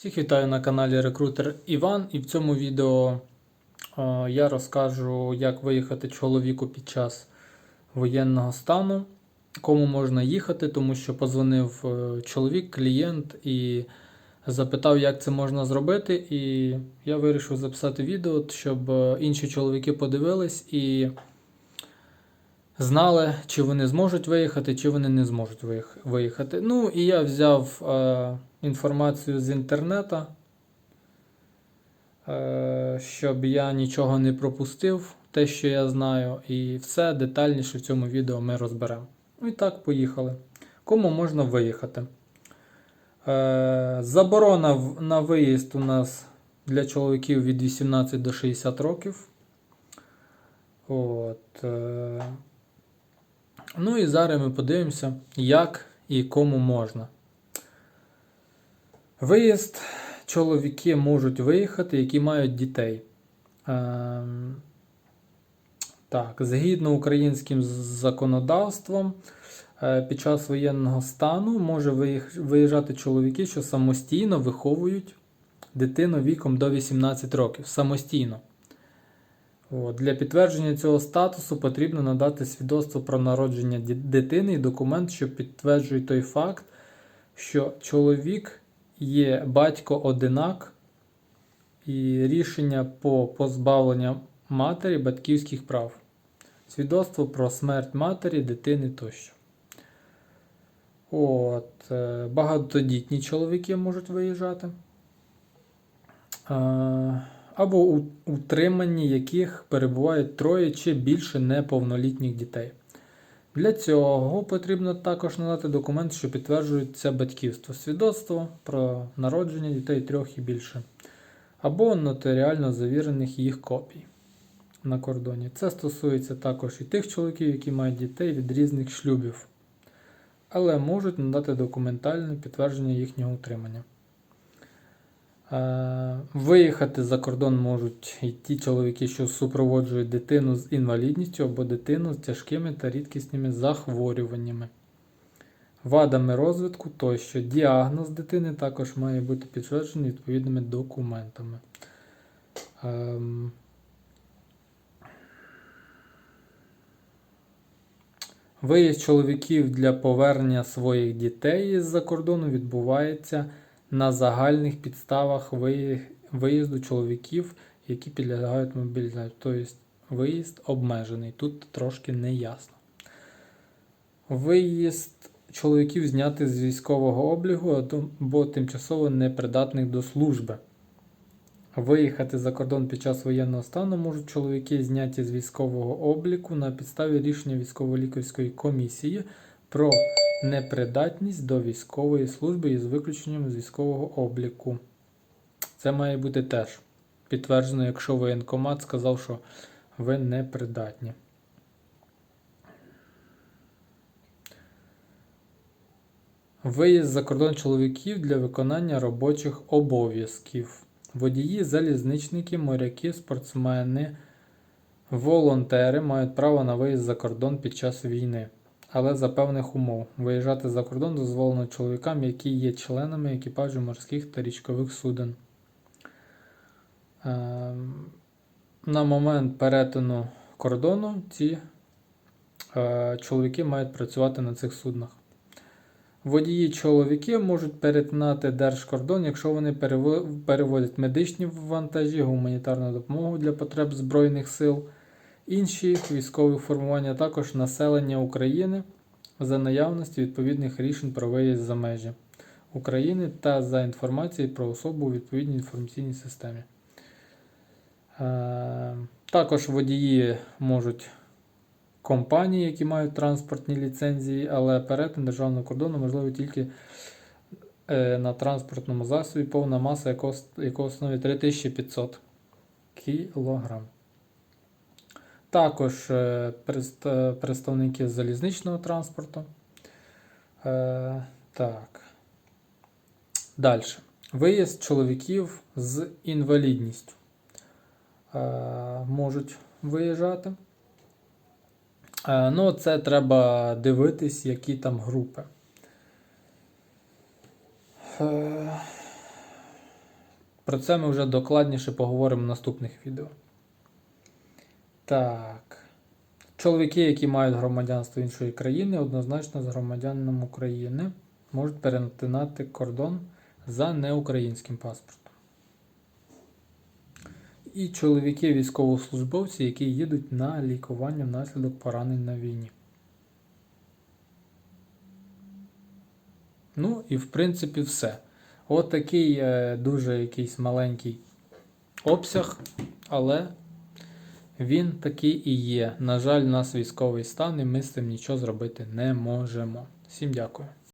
Всіх вітаю на каналі Рекрутер Іван, і в цьому відео е, я розкажу, як виїхати чоловіку під час воєнного стану, кому можна їхати, тому що позвонив е, чоловік, клієнт і запитав, як це можна зробити. І я вирішив записати відео, щоб е, інші чоловіки подивились і знали, чи вони зможуть виїхати, чи вони не зможуть виїхати. Ну і я взяв е, інформацію з інтернету, е, щоб я нічого не пропустив, те, що я знаю, і все детальніше в цьому відео ми розберемо. Ну і так, поїхали. Кому можна виїхати? Е, заборона на виїзд у нас для чоловіків від 18 до 60 років. От, е, Ну і зараз ми подивимося, як і кому можна. Виїзд чоловіки можуть виїхати, які мають дітей. Ем, так, згідно українським законодавством, е, під час воєнного стану може виїжджати чоловіки, що самостійно виховують дитину віком до 18 років. Самостійно. Для підтвердження цього статусу потрібно надати свідоцтво про народження дитини і документ, що підтверджує той факт, що чоловік є батько-одинак і рішення по позбавленню матері батьківських прав, свідоцтво про смерть матері, дитини тощо. От, е, багатодітні чоловіки можуть виїжджати. Або у утриманні яких перебувають троє чи більше неповнолітніх дітей. Для цього потрібно також надати документ, що підтверджує це батьківство, свідоцтво про народження дітей трьох і більше, або нотаріально завірених їх копій на кордоні. Це стосується також і тих чоловіків, які мають дітей від різних шлюбів, але можуть надати документальне підтвердження їхнього утримання. Е, Виїхати за кордон можуть і ті чоловіки, що супроводжують дитину з інвалідністю або дитину з тяжкими та рідкісними захворюваннями, вадами розвитку тощо. Діагноз дитини також має бути підтверджений відповідними документами. Ем, Виїзд чоловіків для повернення своїх дітей із-за кордону відбувається на загальних підставах виїзду чоловіків, які підлягають мобілізації. Тобто виїзд обмежений. Тут трошки не ясно. Виїзд чоловіків зняти з військового облігу або тимчасово непридатних до служби. Виїхати за кордон під час воєнного стану можуть чоловіки, зняті з військового обліку на підставі рішення військово-лікарської комісії про непридатність до військової служби із виключенням з військового обліку. Це має бути теж підтверджено, якщо воєнкомат сказав, що ви непридатні. Виїзд за кордон чоловіків для виконання робочих обов'язків. Водії, залізничники, моряки, спортсмени, волонтери мають право на виїзд за кордон під час війни, але за певних умов. Виїжджати за кордон дозволено чоловікам, які є членами екіпажу морських та річкових суден. Ем, На момент перетину кордону ці е, чоловіки мають працювати на цих суднах. Водії чоловіки можуть перетинати держкордон, якщо вони перево- перевозять медичні вантажі, гуманітарну допомогу для потреб Збройних сил, інші військові формування, також населення України за наявності відповідних рішень про виїзд за межі України та за інформацією про особу у відповідній інформаційній системі. Е, Також водії можуть компанії, які мають транспортні ліцензії, але перетин державного кордону можливо тільки е, на транспортному засобі, повна маса якого становить 3500 кг. Також е, представники залізничного транспорту. Е, так. Далі. Виїзд чоловіків з інвалідністю е, можуть виїжджати. Е, Ну, це треба дивитись, які там групи. Е, Про це ми вже докладніше поговоримо в наступних відео. Так. Чоловіки, які мають громадянство іншої країни, однозначно з громадянином України, можуть перетинати кордон за неукраїнським паспортом. І чоловіки військовослужбовці, які їдуть на лікування внаслідок поранень на війні. Ну і в принципі все. От такий е, дуже якийсь маленький обсяг, але він такий і є. На жаль, у нас військовий стан, і ми з цим нічого зробити не можемо. Всім дякую.